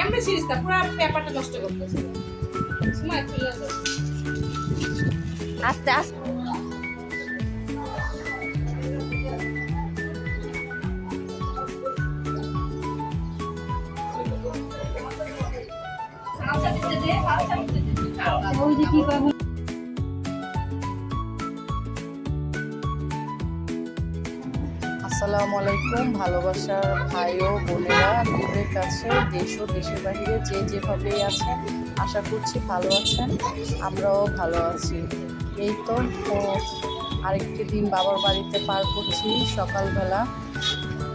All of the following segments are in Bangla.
এমনি সিরিজটা পুরো পেপারটা নষ্ট করতেছে। সময় চলে আস্তে আস্তে। ওই যে কি আসসালামু আলাইকুম, ভালোবাসার ভাই ও বোনেরা দূরের কাছে দেশ ও দেশের বাহিরে যে যেভাবেই আছেন, আশা করছি ভালো আছেন, আমরাও ভালো আছি। এই তো আরেকটি দিন বাবার বাড়িতে পার করছি সকালবেলা।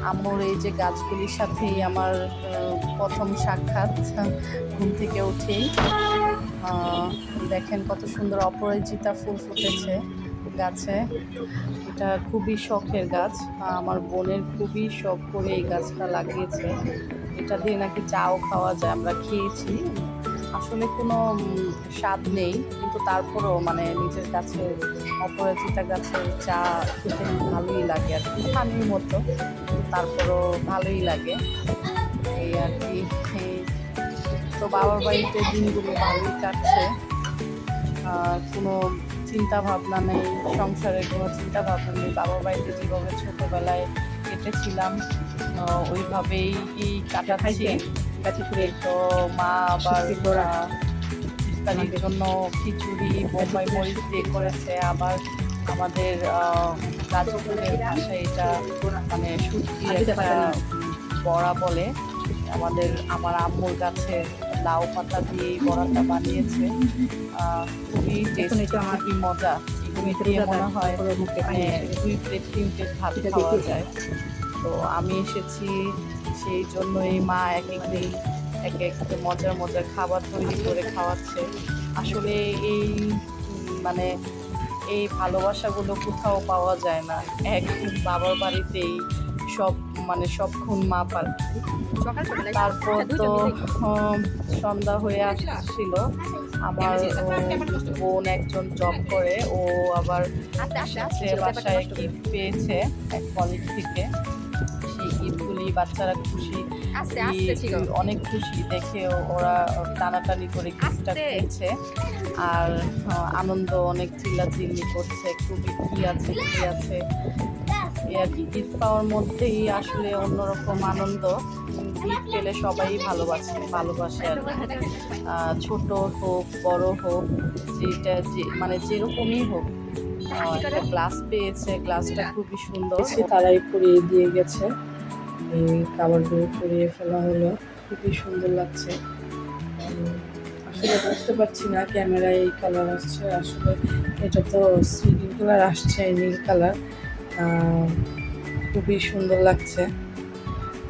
আম্মুর এই যে গাছগুলির সাথেই আমার প্রথম সাক্ষাৎ, ঘুম থেকে উঠেই। দেখেন কত সুন্দর অপরাজিতা ফুল ফুটেছে। গাছে। এটা খুবই শখের গাছ। আমার বোনের খুবই শখ করে এই গাছটা লাগিয়েছে। এটা দিয়ে নাকি চাও খাওয়া যায়, আমরা খেয়েছি। আসলে কোনো স্বাদ নেই, কিন্তু তারপরেও মানে নিজের গাছের অপরাজিতা গাছের চা খেতে ভালোই লাগে আর কি, পানির মতো। তারপরও ভালোই লাগে। এই আর কি তো বাবার বাড়িতে দিনগুলো ভালোই কাটছে। কোনো চিন্তা ভাবনা নেই সংসারের কোনো চিন্তা ভাবনা নেই বাবার বাড়িতে যেভাবে ছোটোবেলায় কেটেছিলাম ওইভাবেই কাটাচ্ছি। তো মা আবার ইফতারির জন্য খিচুড়ি বোম্বাই মরিচ দিয়ে করেছে। আবার আমাদের গাছপুরের ভাষায় এটা মানে একটা বড়া বলে। আমাদের আমার আম্মুর গাছের লাউ পাতা দিয়ে এই বড়াটা বানিয়েছে। খুবই টেস্টি খুবই মজা। দিয়ে মনে হয় মানে দুই প্লেট তিন প্লেট ভাত খাওয়া যায়। তো আমি এসেছি সেই জন্যই মা এক এক দিন এক এক মজার মজার খাবার তৈরি করে খাওয়াচ্ছে। আসলে এই মানে এই ভালোবাসাগুলো কোথাও পাওয়া যায় না। এক বাবার বাড়িতেই সব মানে সবক্ষণ মা পার সকাল সকাল তারপর তো সন্ধ্যা হয়ে আসছিল। আমার বোন একজন জব করে ও আবার সে বাসায় গিফট পেয়েছে এক কলেজ থেকে। সেই গিফটগুলি বাচ্চারা খুশি আস্তে আস্তে ছিল। অনেক খুশি দেখে ওরা টানাটানি করে গিফটটা। পেয়েছে আর আনন্দ অনেক চিল্লাচিল্লি করছে খুবই কি আছে কি আছে। এই আর কি গিফট পাওয়ার মধ্যেই আসলে অন্যরকম আনন্দ। গিফট পেলে সবাই ভালোবাসে ভালোবাসে আর ছোট হোক বড় হোক যেটা যে মানে যেরকমই হোক। একটা গ্লাস পেয়েছে গ্লাসটা খুবই সুন্দর। তারাই পরিয়ে দিয়ে গেছে। এই খাবারগুলো পরিয়ে ফেলা হলো। খুবই সুন্দর লাগছে। আসলে বুঝতে পারছি না ক্যামেরায় এই কালার আসছে। আসলে এটা তো সিগিন কালার আসছে নীল কালার খুবই সুন্দর লাগছে।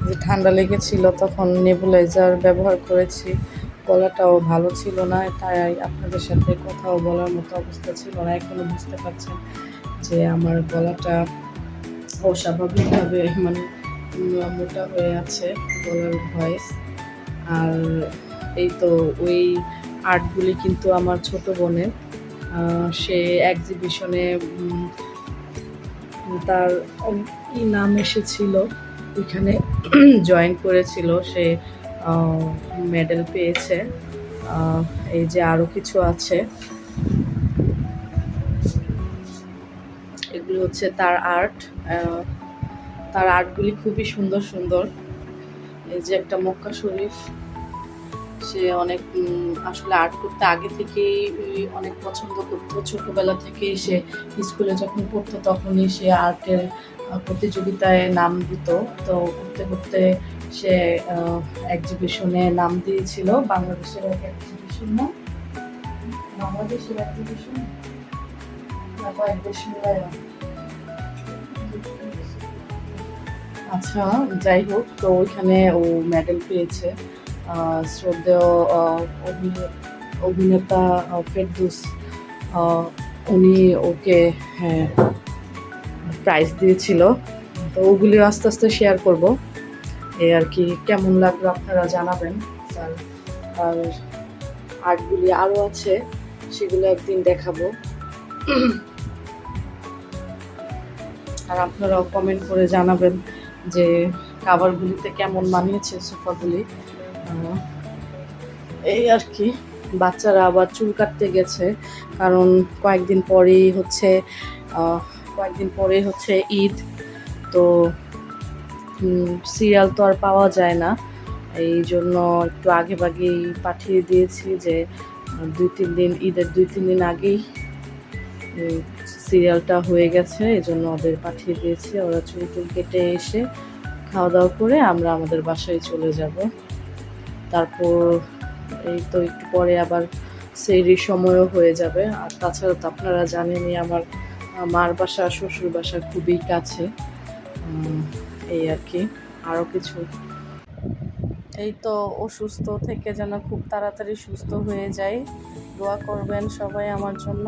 যে ঠান্ডা লেগেছিল, তখন নেবুলাইজার ব্যবহার করেছি। গলাটাও ভালো ছিল না, তাই আপনাদের সাথে কথাও বলার মতো অবস্থা ছিল না। এখনও বুঝতে পারছেন যে আমার গলাটা অস্বাভাবিকভাবে মানে মোটা হয়ে আছে গলার ভয়েস। আর এই তো ওই আর্টগুলি কিন্তু আমার ছোট বোনের। সে এক্সিবিশনে তার কি নাম এসেছিল ওইখানে জয়েন করেছিল, সে মেডেল পেয়েছে। এই যে আরও কিছু আছে। এগুলো হচ্ছে তার আর্ট তার আর্টগুলি খুবই সুন্দর সুন্দর। এই যে একটা মক্কা শরীফ, সে অনেক আসলে আর্ট করতে আগে থেকেই অনেক পছন্দ করতো। ছোটবেলা থেকেই সে স্কুলে যখন পড়তো তখনই সে আর্টের প্রতিযোগিতায় নাম দিত। তো করতে করতে সে এক্সিবিশনে নাম দিয়েছিল। বাংলাদেশের এক এক্সিবিশন না? বাংলাদেশের এক্সিবিশন না, কয়েক আচ্ছা যাই হোক, তো ওইখানে ও মেডেল পেয়েছে। শ্রদ্ধেয় অভিনে- অভিনেতা ফেরদৌস উনি ওকে হ্যাঁ প্রাইজ দিয়েছিল। তো ওগুলি আস্তে আস্তে শেয়ার করব। এ আর কি, কেমন লাগল আপনারা জানাবেন। আর আর আর্টগুলি আরও আছে, সেগুলো একদিন দেখাবো। আর আপনারাও কমেন্ট করে জানাবেন। যে কাভারগুলিতে কেমন মানিয়েছে সোফাগুলি এই আর কি। বাচ্চারা আবার চুল কাটতে গেছে, কারণ কয়েকদিন পরেই হচ্ছে কয়েকদিন পরে হচ্ছে ঈদ, তো সিরিয়াল তো আর পাওয়া যায় না। এই জন্য একটু আগে পাঠিয়ে দিয়েছি যে, দুই তিন দিন, ঈদের দুই তিন দিন আগেই সিরিয়ালটা হয়ে গেছে এই জন্য ওদের পাঠিয়ে দিয়েছি। ওরা চুল টুল কেটে এসে খাওয়া দাওয়া করে আমরা আমাদের বাসায় চলে যাব। তারপর এই তো একটু পরে আবার সেইরির সময়ও হয়ে যাবে। আর তাছাড়া তো আপনারা জানেনই, আমার মার বাসা, শ্বশুর বাসা খুবই কাছে। এই আর কি, আরও কিছু। এই তো অসুস্থ থেকে যেন খুব তাড়াতাড়ি সুস্থ হয়ে যায়। দোয়া করবেন সবাই আমার জন্য।